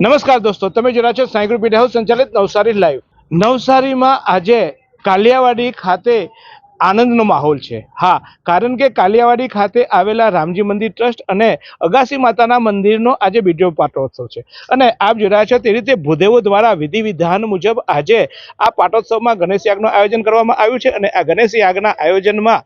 નમસ્કાર દોસ્તો, તમે જોડા છો સાઈ ગ્રુપ હાઉસ સંચાલિત નવસારી લાઈવ નવસારીમાં આજે કાલિયાવાડી ખાતે આનંદનો માહોલ છે. હા, કારણ કે કાલિયાવાડી ખાતે આવેલા રામજી મંદિર ટ્રસ્ટ અને અગાસી માતાના મંદિરનો આજે બીજો પાટોત્સવ છે. અને આપ જોઈ રહ્યા છો તે રીતે ભૂદેવો દ્વારા વિધિ વિધાન મુજબ આજે આ પાટોત્સવમાં ગણેશ યાગનું આયોજન કરવામાં આવ્યું છે અને આ ગણેશ યાગના આયોજનમાં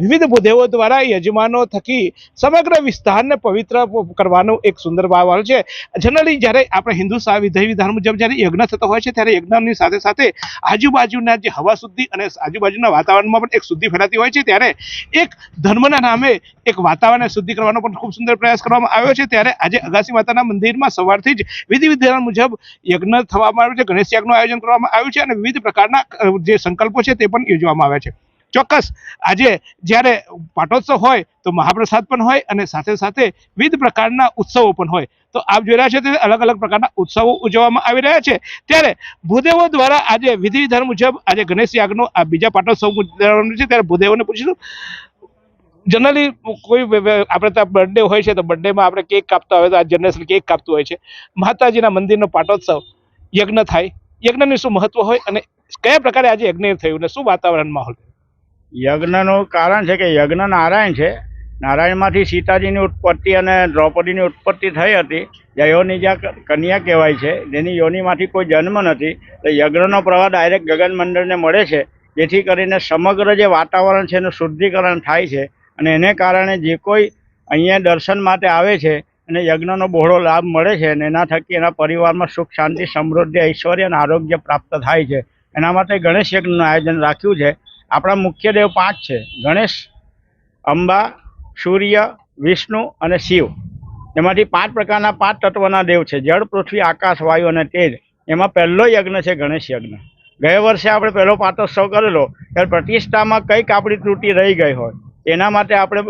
વિવિધ ભૂદેવો દ્વારા યજમાનો થકી સમગ્ર વિસ્તારને પવિત્ર કરવાનું એક સુંદર માહોલ છે. જનરલી જ્યારે આપણે હિન્દુ વિધિ વિધાન મુજબ જ્યારે યજ્ઞ થતો હોય છે, ત્યારે યજ્ઞની સાથે સાથે આજુબાજુના જે હવા શુદ્ધિ અને આજુબાજુના વાતાવરણમાં પણ એક શુદ્ધિ ફેલાતી હોય છે. ત્યારે એક ધર્મના નામે એક વાતાવરણને શુદ્ધિ કરવાનો પણ ખૂબ સુંદર પ્રયાસ કરવામાં આવ્યો છે. ત્યારે આજે અગાસી માતાના મંદિરમાં સવારથી જ વિધિ વિધાન મુજબ યજ્ઞ થવામાં આવ્યું છે. ગણેશ યજ્ઞનું આયોજન કરવામાં આવ્યું છે અને વિવિધ પ્રકારના જે સંકલ્પો છે તે પણ યોજવામાં આવ્યા છે. ચોક્કસ. આજે જ્યારે પાટોત્સવ હોય તો મહાપ્રસાદ પણ હોય અને સાથે સાથે વિવિધ પ્રકારના ઉત્સવો પણ હોય. તો આપ જોઈ રહ્યા છો તે અલગ અલગ પ્રકારના ઉત્સવો ઉજવવામાં આવી રહ્યા છે. ત્યારે ભૂદેવો દ્વારા આજે વિધિ મુજબ આજે ગણેશ યાગનો આ બીજા પાટોત્સવ છે. ત્યારે ભૂદેવોને પૂછીશું, જનરલી કોઈ આપણે ત્યાં બર્થડે હોય છે તો બર્થડેમાં આપણે કેક કાપતા હોય તો આ જનરેશન કેક કાપતું હોય છે. માતાજીના મંદિરનો પાટોત્સવ યજ્ઞ થાય. યજ્ઞનું શું મહત્વ હોય અને કયા પ્રકારે આજે યજ્ઞ થયું ને શું વાતાવરણ માહોલ યજ્ઞનું કારણ છે કે યજ્ઞ નારાયણ છે. નારાયણમાંથી સીતાજીની ઉત્પત્તિ અને દ્રૌપદીની ઉત્પત્તિ થઈ હતી. જયોની જ્યાં કન્યા કહેવાય છે. જેની યોનિમાંથી કોઈ જન્મ નથી. તો યજ્ઞનો પ્રવાહ ડાયરેક્ટ ગગન મંડળને મળે છે. જેથી કરીને સમગ્ર જે વાતાવરણ છે એનું શુદ્ધિકરણ થાય છે. અને એને કારણે જે કોઈ અહીંયા દર્શન માટે આવે છે અને યજ્ઞનો બહોળો લાભ મળે છે અને એના થકી એના પરિવારમાં સુખ, શાંતિ, સમૃદ્ધિ, ઐશ્વર્ય અને આરોગ્ય પ્રાપ્ત થાય છે. એના માટે ગણેશ યજ્ઞનું આયોજન રાખ્યું છે. આપણા મુખ્ય દેવ પાંચ છે. ગણેશ, અંબા, સૂર્ય, વિષ્ણુ અને શિવ. એમાંથી પાંચ પ્રકારના પાંચ તત્વના દેવ છે. જળ, પૃથ્વી, આકાશ, વાયુ અને તેજ. એમાં પહેલો યજ્ઞ છે ગણેશ યજ્ઞ. ગયા વર્ષે આપણે પહેલો પાટોત્સવ કરેલો, ત્યારે પ્રતિષ્ઠામાં કંઈક આપણી ત્રુટિ રહી ગઈ હોય. એના માટે આપણે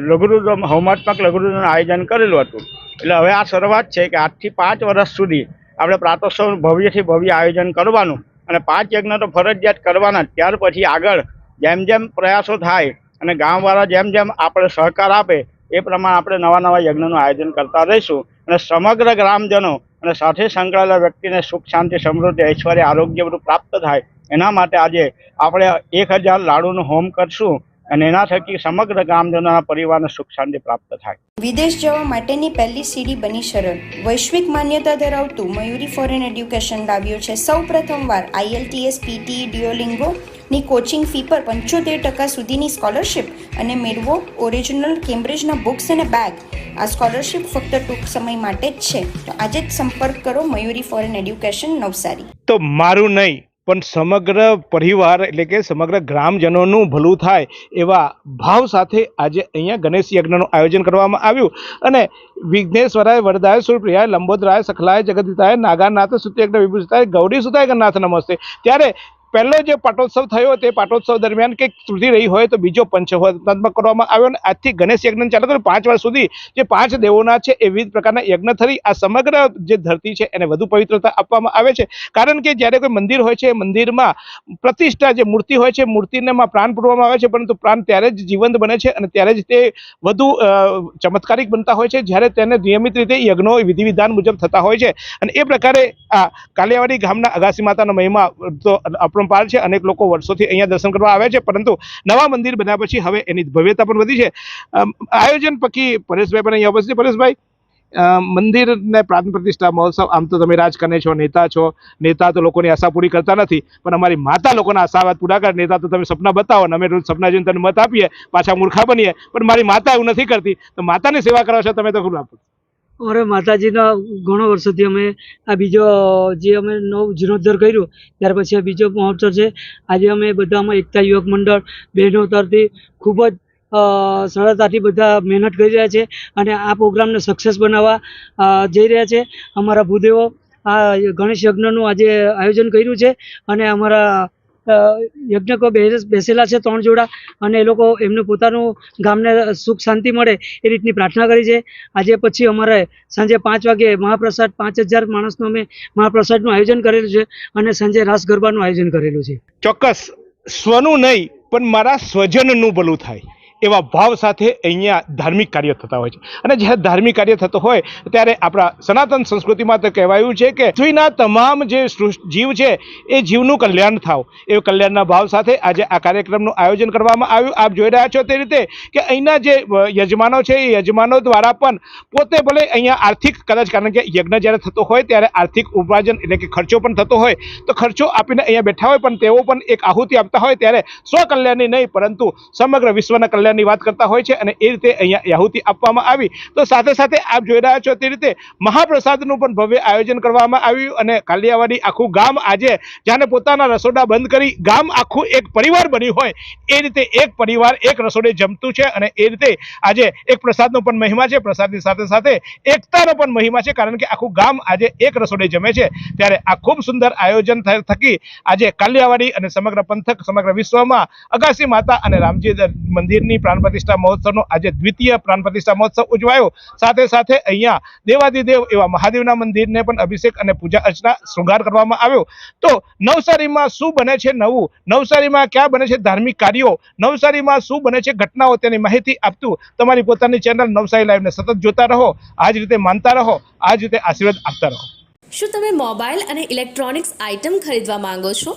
લઘુરુદ્ર, હોમાત્મક લઘુરુદ્રનું આયોજન કરેલું હતું. એટલે હવે આ શરૂઆત છે કે આજથી પાંચ વર્ષ સુધી આપણે પ્રાતોત્સવ ભવ્યથી ભવ્ય આયોજન કરવાનું. અને પાંચ યજ્ઞ તો ફરજિયાત કરવાના ત્યાર પછી આગળ જેમ જેમ પ્રયાસો થાય અને ગામવાળા જેમ જેમ આપણે સહકાર આપે, એ પ્રમાણે આપણે નવા નવા યજ્ઞનું આયોજન કરતા રહીશું. અને સમગ્ર ગ્રામજનો અને સાથે સંકળાયેલા વ્યક્તિને સુખ, શાંતિ, સમૃદ્ધિ, ઐશ્વર્ય આરોગ્ય બધું પ્રાપ્ત થાય. એના માટે આજે આપણે એક હજાર લાડુનું હોમ કરશું. અને એના થકી સમગ્ર ગામજનોના પરિવારને સુખ શાંતિ પ્રાપ્ત થાય. વિદેશ જવા માટેની પહેલી સીડી બની સરળ વૈશ્વિક માન્યતા ધરાવતું મયુરી ફોરેન એડ્યુકેશન લાવ્યું છે. સૌ પ્રથમવાર આઈએલટીએસ પીટી ડિયોલિંગો ની કોચિંગ ફી પર પંચોતેર ટકા સુધીની સ્કોલરશિપ અને મેળવો ઓરિજિનલ કેમ્બ્રિજના બુક્સ અને બેગ. આ સ્કોલરશિપ ફક્ત ટૂંક સમય માટે જ છે. તો આજે જ સંપર્ક કરો મયુરી ફોરેન એડ્યુકેશન નવસારી. તો મારું નહીં પણ સમગ્ર પરિવાર એટલે કે સમગ્ર ગ્રામજનોનું ભલું થાય એવા ભાવ સાથે આજે અહીંયા ગણેશ યજ્ઞનું આયોજન કરવામાં આવ્યું. અને વિઘ્નેશ્વરાય, વરદાય, સુરપ્રિયાય, લંબોદરાય, સખલાય, જગદિતાય, નાગાનાથ, સુત્યજ્ઞ, વિભૂષિતાય, ગૌરી સુતાય ગણનાથ નમસ્તે. ત્યારે પહેલો જે પાટોત્સવ થયો તે પાટોત્સવ દરમિયાન કંઈક તૃતિ રહી હોય તો બીજો પંચહોત્મક કરવામાં આવ્યો અને આજથી ગણેશ યજ્ઞ ચાલુ કર્યું. પાંચ વર્ષ સુધી જે પાંચ દેવોના છે એ વિવિધ પ્રકારના યજ્ઞ થઈ આ સમગ્ર જે ધરતી છે એને વધુ પવિત્રતા આપવામાં આવે છે. કારણ કે જ્યારે કોઈ મંદિર હોય છે એ મંદિરમાં પ્રતિષ્ઠા જે મૂર્તિ હોય છે મૂર્તિનેમાં પ્રાણ પૂરવામાં આવે છે, પરંતુ પ્રાણ ત્યારે જ જીવંત બને છે અને ત્યારે જ તે વધુ ચમત્કારિક બનતા હોય છે. જ્યારે તેને નિયમિત રીતે યજ્ઞો વિધિ વિધાન મુજબ થતા હોય છે. અને એ પ્રકારે આ કાલિયાવાડી ગામના અગાસી માતાનો મહિમા તો અપરંપાર છે. અનેક લોકો વર્ષોથી અહીંયા દર્શન કરવા આવે છે. પરંતુ નવા મંદિર બન્યા પછી હવે એની ભવ્યતા પણ વધી છે. આયોજન પકી પરેશભાઈ પણ અહીંયા ઉપસ્થિત પરેશભાઈ મંદિરને પ્રાણ પ્રતિષ્ઠા મહોત્સવ, આમ તો તમે રાજકારણી છો, નેતા છો. નેતા તો લોકોની આશા પૂરી કરતા નથી. પણ અમારી માતા લોકોના આશાવાદ પૂરા કરે. નેતા તો તમે સપના બતાવો. અને અમે રોજ સપના જોઈને તને મત આપીએ. પાછા મૂર્ખા બનીએ. પણ મારી માતા એવું નથી કરતી. તો માતાની સેવા કરો છો તમે તો ખુલ્લા આપો અમારે માતાજીના ઘણો વર્ષોથી અમે આ બીજો જે અમે નવ જીર્ણોદ્ધાર કર્યું, ત્યાર પછી આ બીજો મહોત્સવ છે. આજે અમે બધામાં એકતા યુવક મંડળ, બહેનો તરફથી ખૂબ જ સરળતાથી બધા મહેનત કરી રહ્યા છે અને આ પ્રોગ્રામને સક્સેસ બનાવવા જઈ રહ્યા છે. અમારા ભૂદેવો આ ગણેશ યજ્ઞનું આજે આયોજન કર્યું છે અને અમારા યજ્ઞકો બેસેલા છે ત્રણ જોડા અને એ લોકો એમને પોતાનું ગામને સુખ શાંતિ મળે એ રીતની પ્રાર્થના કરી છે. આજે પછી અમારે સાંજે પાંચ વાગે મહાપ્રસાદ પાંચ હજાર માણસનું અમે મહાપ્રસાદનું આયોજન કરેલું છે અને સાંજે રાસ ગરબાનું આયોજન કરેલું છે. ચોક્કસ. સ્વનું નહીં, પણ મારા સ્વજનનું ભલું થાય. એવા ભાવ સાથે અહીંયા ધાર્મિક કાર્ય થતા હોય છે. અને જ્યારે ધાર્મિક કાર્ય થતો હોય, ત્યારે આપણા સનાતન સંસ્કૃતિમાં તો કહેવાયું છે કે પૃથ્વીના તમામ જે જીવ છે, એ જીવનું કલ્યાણ થાવ. એ કલ્યાણના ભાવ સાથે આજે આ કાર્યક્રમનું આયોજન કરવામાં આવ્યું. આપ જોઈ રહ્યા છો તે રીતે કે અહીંના જે યજમાનો છે, એ યજમાનો દ્વારા પણ પોતે ભલે અહીંયા આર્થિક, કદાચ કારણ કે યજ્ઞ જ્યારે થતો હોય, ત્યારે આર્થિક ઉપાર્જન એટલે કે ખર્ચો પણ થતો હોય, તો ખર્ચો આપીને અહીંયા બેઠા હોય, પણ તેઓ પણ એક આહુતિ આપતા હોય, ત્યારે સ્વ કલ્યાણની નહીં, પરંતુ સમગ્ર વિશ્વના કલ્યાણની વાત કરતા હોય છે અને એ રીતે અહીંયા યાહુતિ આપવામાં આવી. તો સાથે સાથે આપ જોઈ રહ્યા છો તે રીતે મહાપ્રસાદનું પણ ભવ્ય આયોજન કરવામાં આવ્યું અને કાલિયાવાડી આખું ગામ આજે જાણે પોતાના રસોડા બંધ કરી ગામ આખું એક પરિવાર બન્યું હોય એ રીતે એક પરિવાર, એક રસોડે જમતું છે અને એ રીતે આજે એક પ્રસાદનો પણ મહિમા છે. પ્રસાદની સાથે સાથે એકતાનો પણ મહિમા છે કારણ કે આખું ગામ આજે એક રસોડે જમે છે. ત્યારે આ ખૂબ સુંદર આયોજન થકી આજે કાલિયાવાડી અને સમગ્ર પંથક, સમગ્ર વિશ્વમાં અગાસી માતા અને રામજી દ- મંદિરની પ્રાણ પ્રતિષ્ઠા મહોત્સવનો આજે દ્વિતીય પ્રાણ પ્રતિષ્ઠા મહોત્સવ ઉજવાયો. સાથે સાથે અહીંયા દેવાદિદેવ એવા મહાદેવના મંદિરને પણ અભિષેક અને પૂજા અર્ચના શૃંગાર કરવામાં આવ્યો. તો નવસારીમાં શું બને છે નવું? નવસારીમાં ક્યાં બને છે ધાર્મિક કાર્યો? નવસારીમાં શું બને છે ઘટનાઓ? તેની માહિતી આપતું તમારી પોતાની ચેનલ નવસારી લાઈવને સતત જોતા રહો. આ જ રીતે માનતા રહો. આ જ રીતે આશીર્વાદ આપતા રહો. શું તમે મોબાઈલ અને ઇલેક્ટ્રોનિક્સ આઇટમ ખરીદવા માંગો છો?